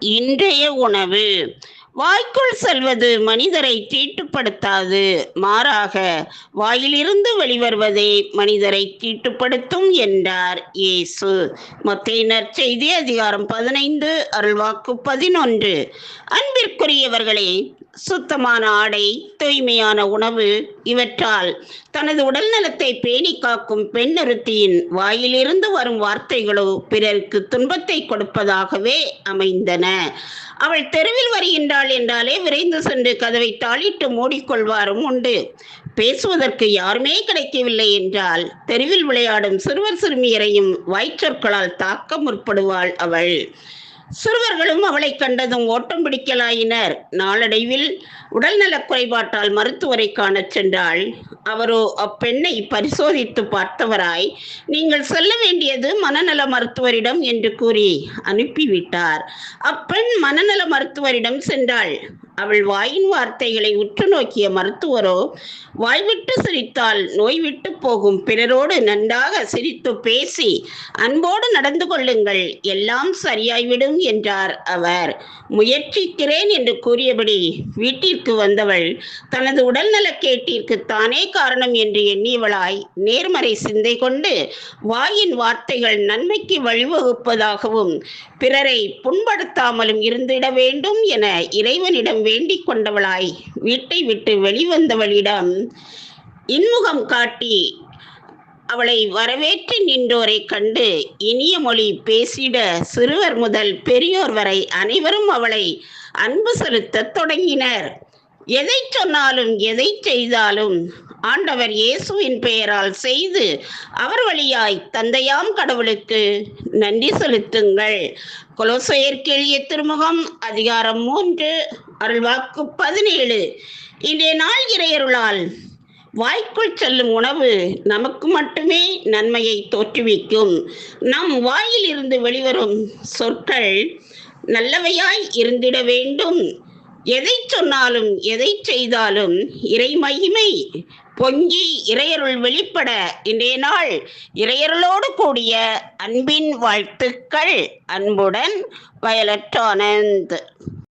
இன்றைய உணவு. வாய்க்குள் செல்வது மனிதரை தீட்டுப்படுத்தாது மாறாக வாயிலிருந்து வெளிவருவதே மனிதரை தீட்டுப்படுத்தும் என்றார் இயேசு. மத்தையினர் செய்தி அதிகாரம் பதினைந்து அருள்வாக்கு பதினொன்று. அன்பிற்குரியவர்களே சுத்தமான ஆடை தூய்மையான உணவு இவற்றால் தனது உடல் நலத்தை பேணி காக்கும் பெண்ணொருத்தியின் வாயிலிருந்து வரும் வார்த்தைகளோ பிறருக்கு துன்பத்தை கொடுப்பதாகவே அமைந்தன. அவள் தெருவில் வருகின்றாள் என்றாலே விரைந்து சென்று கதவை தாளிட்டு மூடிக்கொள்வாரும் உண்டு. பேசுவதற்கு யாருமே கிடைக்கவில்லை என்றால் தெருவில் விளையாடும் சிறுவர் சிறுமியரையும் வாய்ச்சொற்களால் தாக்க முற்படுவாள் அவள். சிறுவர்களும் அவளை கண்டதும் ஓட்டம் பிடிக்கலாயினர். நாளடைவில் உடல்நலக் குறைபாட்டால் மருத்துவரை காணச் சென்றாள். அவரோ அப்பெண்ணை பரிசோதித்து பார்த்தவராய் நீங்கள் செல்ல வேண்டியது மனநல மருத்துவரிடம் என்று கூறி அனுப்பிவிட்டார். அப்பெண் மனநல மருத்துவரிடம் சென்றாள். அவள் வாயின் வார்த்தைகளை உற்று நோக்கிய மருத்துவரோ வாய்விட்டு சிரித்தால் நோய் விட்டு போகும் பிறரோடு நன்றாக சிரித்து பேசி அன்போடு நடந்து கொள்ளுங்கள் எல்லாம் சரியாய்விடும் என்றார் அவர். முயற்சிக்கிறேன் என்று கூறியபடி வீட்டிற்கு வந்தவள் தனது உடல்நலக்கேட்டிற்கு தானே காரணம் என்று எண்ணியவளாய் நேர்மறை சிந்தை கொண்டு வாயின் வார்த்தைகள் நன்மைக்கு வழிவகுப்பதாகவும் பிறரை புண்படுத்தாமலும் இருந்திட வேண்டும் என இறைவனிடம் வேண்டிக் கொண்டவளாய். வீட்டை விட்டு வெளிவந்தவளிடம் இன்முகம் காட்டி அவளை வரவேற்று நின்றோரை கண்டு இனிய மொழி பேசிட சிறுவர் முதல் பெரியோர் வரை அனைவரும் அவளை அன்பு செலுத்தத் தொடங்கினர். எதை சொன்னாலும் எதை செய்தாலும் ஆண்டவர் இயேசுவின் பெயரால் செய்து அவர் வழியாய் தந்தையாம் கடவுளுக்கு நன்றி செலுத்துங்கள். கொலோசையர் கேளிய திருமுகம் அதிகாரம் மூன்று. அருள்வாக்கு பதினேழு. இன்றைய நாள் இறையருளால் வாய்க்குள் செல்லும் உணவு நமக்கு மட்டுமே நன்மையை தோற்றுவிக்கும். நம் வாயில் இருந்து வெளிவரும் சொற்கள் நல்லவையாய் இருந்திட வேண்டும். எதை சொன்னாலும் எதை செய்தாலும் இறை மகிமை பொங்கி இறையருள் வெளிப்பட இன்றைய நாள் இறையருளோடு கூடிய அன்பின் வாழ்த்துக்கள். அன்புடன் வயலட் ஆனந்த்.